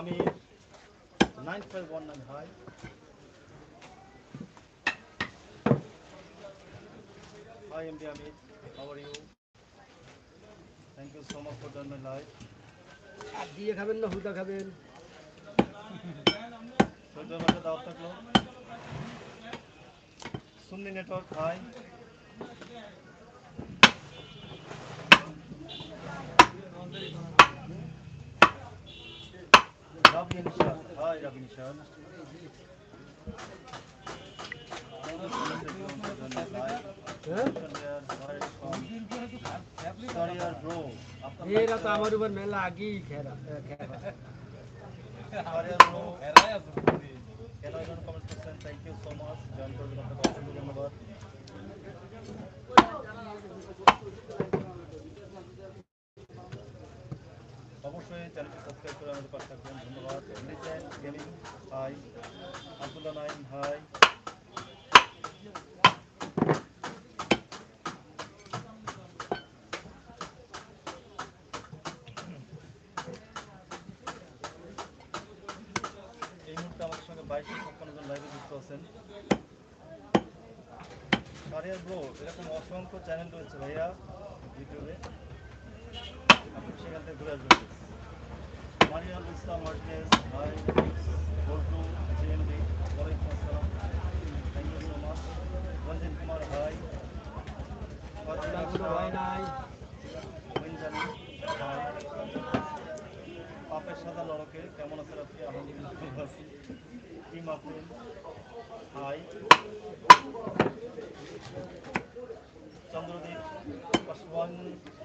আমি nine five one nine ভাই Hi MD Amit, how are you? Thank you so much for joining my life. দিয়ে খাবেন না হুদা খাবেন সূর্যের মাঝে থাকলো Sunni network hi Rabbi nişan. Hay Rabbi nişan. मेरा तो हमारे ऊपर मेला आगे ही खेरा हमारे ब्रो खेरा है hello everyone comment section thank you so much join कर दिया आपका बहुत धन्यवाद অবশ্যই চ্যানেলটি সাবস্ক্রাইব করে আমাদের পাশে থাকবেন ধন্যবাদ recent gaming hi Abdullah Naim hi এই মুহূর্তে আমাদের সঙ্গে বাইশ ছাপ্পান্ন জন লাইভে যুক্ত আছেন আরিয়ার ব্রো এরকম অসংখ্য চ্যানেল রয়েছে ভাইয়া ইউটিউবে সেখান থেকে ঘুরে আসবেন মারিয়াল ইসলাম আর্টেস ভাই বল্টু জিএমডি ওয়ালাইকুম আসসালাম thank you so much Ranjan Kumar ভাই পাপের সাদা লড়কে কেমন আছেন আপনি আলহামদুলিল্লাহ আছি কি মাপুন হাই চন্দ্রদীপ পাসওয়ান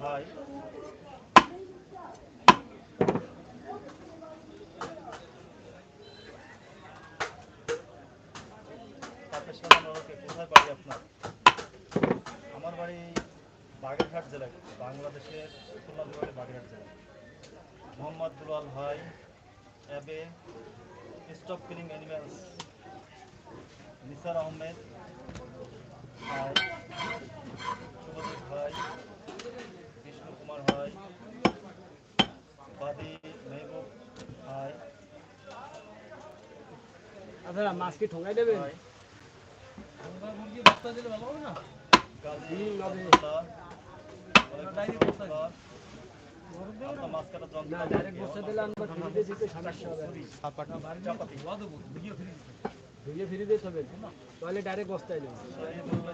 ভাই কোথায় বাড়ি আপনার আমার বাড়ি বাগেরহাট জেলায় বাংলাদেশের খুলনা বিভাগে বাগেরহাট জেলা মোহাম্মদ দুলাল ভাই Abe stop killing animals Nisar Ahmed আর ভাই বিষ্ণু কুমার ভাই বাদী মেহবুব ভাই আপনারা মাছ কি ঠোঙাই দেবেন দিলে ভালো হবে না মাছ কাটার যন্ত্র ভিডিও ডাইরেক্ট বস্তায় নেবেন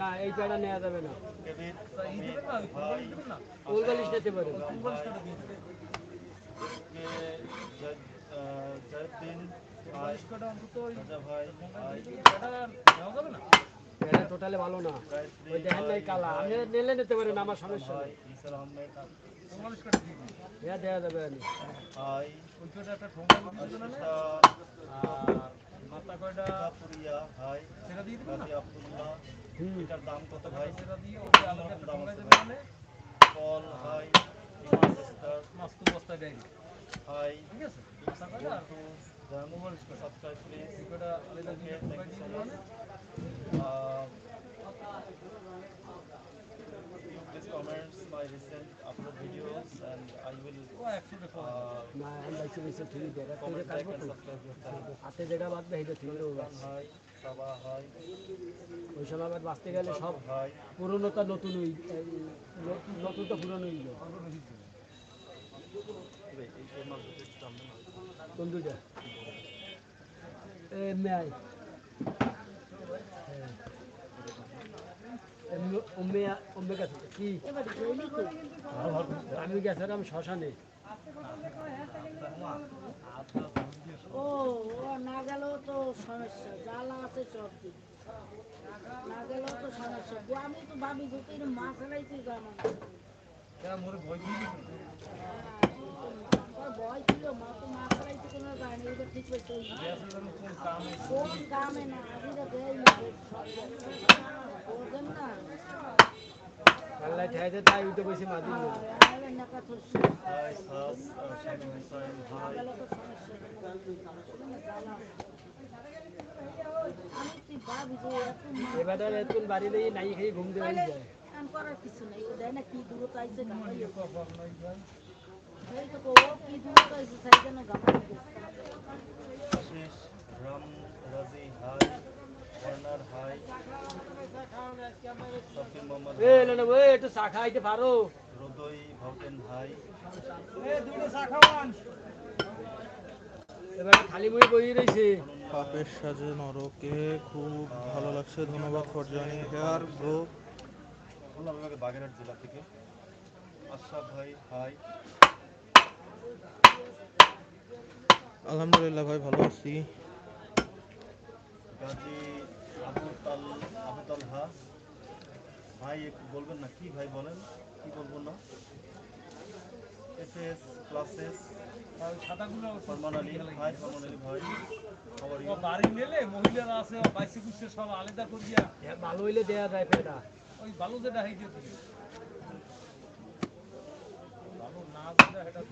না এই প্যাডা নেওয়া যাবে না নিতে টোটালে ভালো না ওই দেখেন নাই কালা আমি নিলে নিতে পারেন আমার সমস্যা মাথা কয়টা পুরিয়া ভাই সেটা দিয়ে দিবেন আব্দুল্লাহ এটার দাম কত ভাই সেটা দিয়ে ওকে আলাদা দাম আছে কল ভাই মাছ তো বস্তা দেয় ভাই ঠিক আছে মাথা কয়টা আর সাবস্ক্রাইব প্লিজ এটা আলাদা দিয়ে দিবেন হাতে যেটা বাঁধবে সেটা ওই সময় আবার বাঁচতে গেলে সব পুরনোটা নতুন পুরনো আমি গেছিলাম শ্মশানে ও না গেলেও তো সমস্যা জ্বালা আছে সব দিক না গেলেও তো সমস্যা আমি তো ভাবি দুটির মাছ রাইতেই জানা ভয় ছিল হ্যাঁ, মা তো মাছ না ঠিক হয়েছে কোন কামে না আমি তো দেয় না ওর জন্য আল্লাহ ঠাইতে তাই উঠে বসে মাদুর নেব ঘুম দেওয়া যায় কিছু নাই ও দেয় না কি দূরত আইসে রাজি একটু দুটো এবার খালি বই খুব ভালো লাগছে ধন্যবাদ ফর হেয়ার বাগেরহাট জেলা থেকে আশরাফ ভাই হাই আলহামদুলিল্লাহ ভাই ভালো আছি ভাই একটু বলবেন না কি ভাই বলেন কি বলবো না ছাতাগুলো ভাই নিলে মহিলারা আছে সব আলাদা হ্যাঁ, ভালো হইলে দেয়া যায় ওই ভালো যেটা আমরা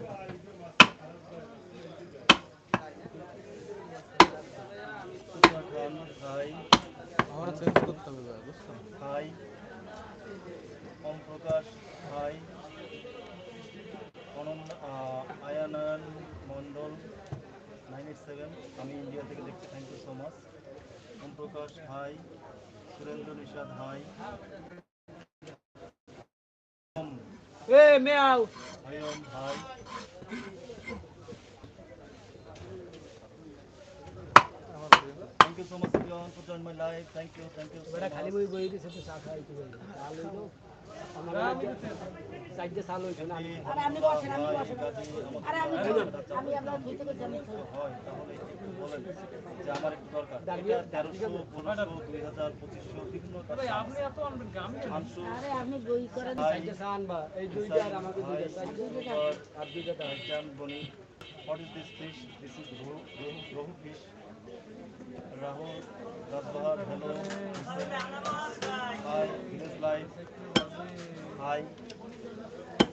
মন্ডল নাইন সেভেন আমি ইন্ডিয়া থেকে দেখছি thank you so much Prakash ভাই সুরেন্দ্র নিষাদ ভাই Ei, हरिओम भाई thank you so much everyone for join my life thank you thank you बड़ा खाली वही वही से सब साथ आई थी हमारा চাইতে সাল হয়েছে না আরে আপনি বসেন আপনি বসেন আরে আমি আমি আপনার ভিতরে করে জানি আমার একটু দরকার তেরোশো পনেরোশো দুই হাজার পঁচিশশো বিভিন্ন আপনি এত আনবেন গ্রামে আরে হাই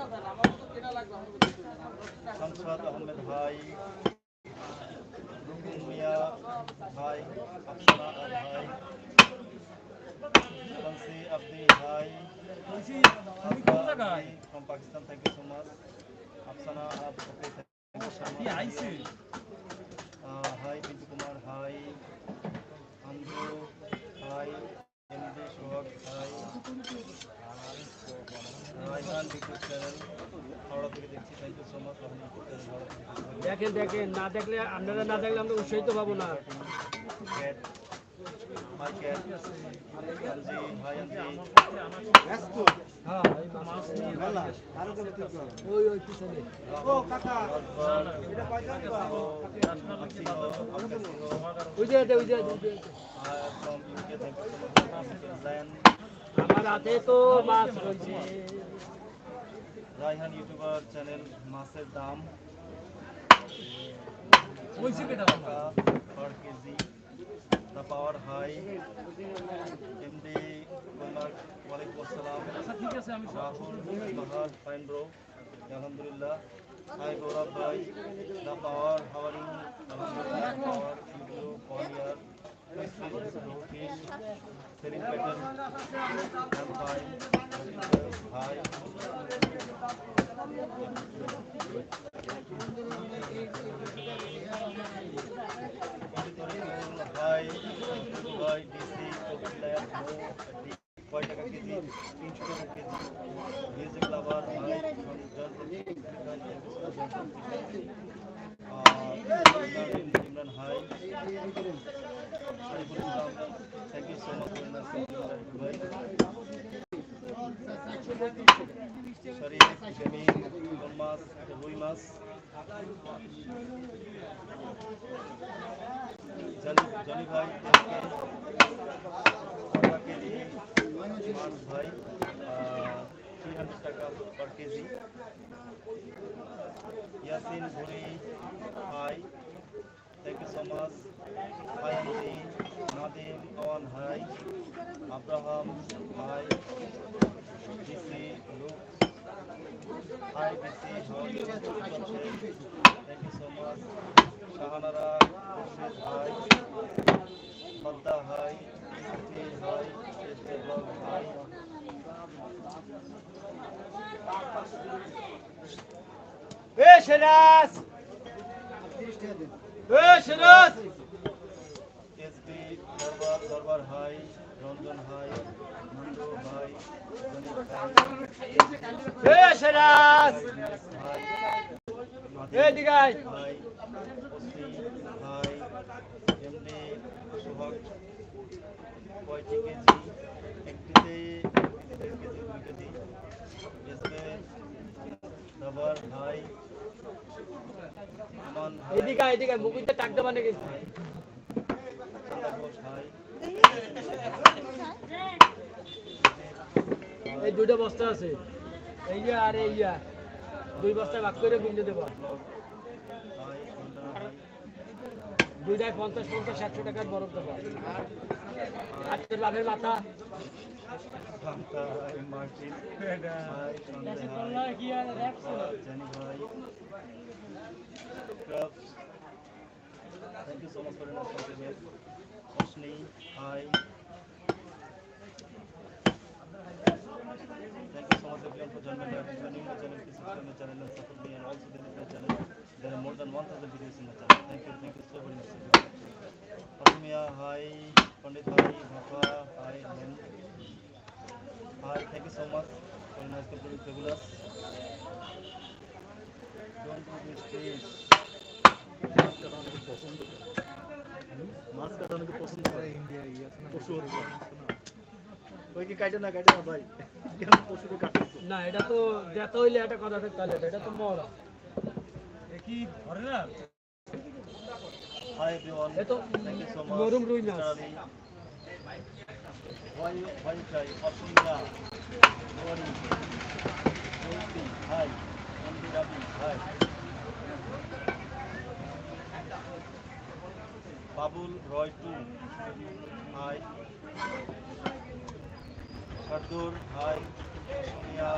শামসাদ আহমেদ ভাই রুকুন মিয়া ভাই আফসানা ভাই বংশী আব্দি ভাই from Pakistan thank you so much Afsana hi Biju Kumar hi André hi Sohag hi দেখেন দেখেন না দেখলে আপনারা না দেখলে আমরা উৎসাহিত পাবো না ওই যে ওই যে রাইহান ইউটিউবার চ্যানেল মাছের দাম per kg the power hi MD ওয়ালাইকুম আসসালাম আচ্ছা ঠিক আছে আমি রাহুল বাহার ফাইন ব্রো আলহামদুলিল্লাহ হাই গৌরব ভাই দ্য পাওয়ার হাওয়ারিং আলহামদুলিল্লাহ power YouTube call Imran High. মাছ রুই মাছ জনি ভাই কেজি ভাই থ্রি হান্ড্রেড টাকা পার কেজি ইয়াসিন ভুরি ভাই Thank you so much. Finally, Nadim, Kawan, hi. Abraham, hi. DC, Luke. Hi, DC, how are you? Thank you so much. Shahanara, hi. Madda, hi. Siti, hi. Shetevlog, hi. Hey, Shenas! SB Darbar Darbar hi Ranjan hi Nanda hi Seraj এদিকে hi hi MD Sohag কয়টি kg একটিতে KG এদিকে এদিকে মুকুইতে টাকতে মানে গেছে এই দুইটা বস্তা আছে এই আর এই দুই বস্তা ভাগ করে গুঞ্জে দেবো দুইটায় পঞ্চাশ পঞ্চাশ একশো টাকার বরফ দেবো আজকের বাঘের মাথা Thank you so much for your support. Hosni, hi. There are more than 1000 videos in my channel. Thank you, thank you so very much. Asmiya, hi. Pandit, hi. Bhapa, hi. Hen. Hi, thank you so much for your nice compliment regulars. Don't do this, please. মাছ কাটা অনেকে পছন্দ করে পশু হচ্ছে ওই কি কাটে না কাটে না ভাই কেন পশুকে কাটে না এটা তো দেতা হইলে একটা কথা থাকতে হবে এটা তো মরা এ কি ধরে না hi everyone you so much গরম রই না চাই অসুবিধা হাই যাবি হাই বাবুল রয় টু হাই সাদুর হাই সোনিয়া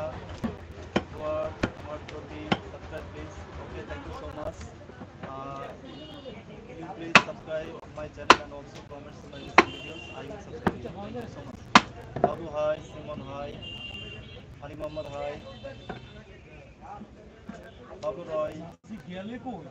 ওয়ার্ড for being subscribed please okay thank you so much uh, you please subscribe my channel and also comments my videos i will subscribe you. thank you so much babu hi simon hi ali mohammad hi babu roy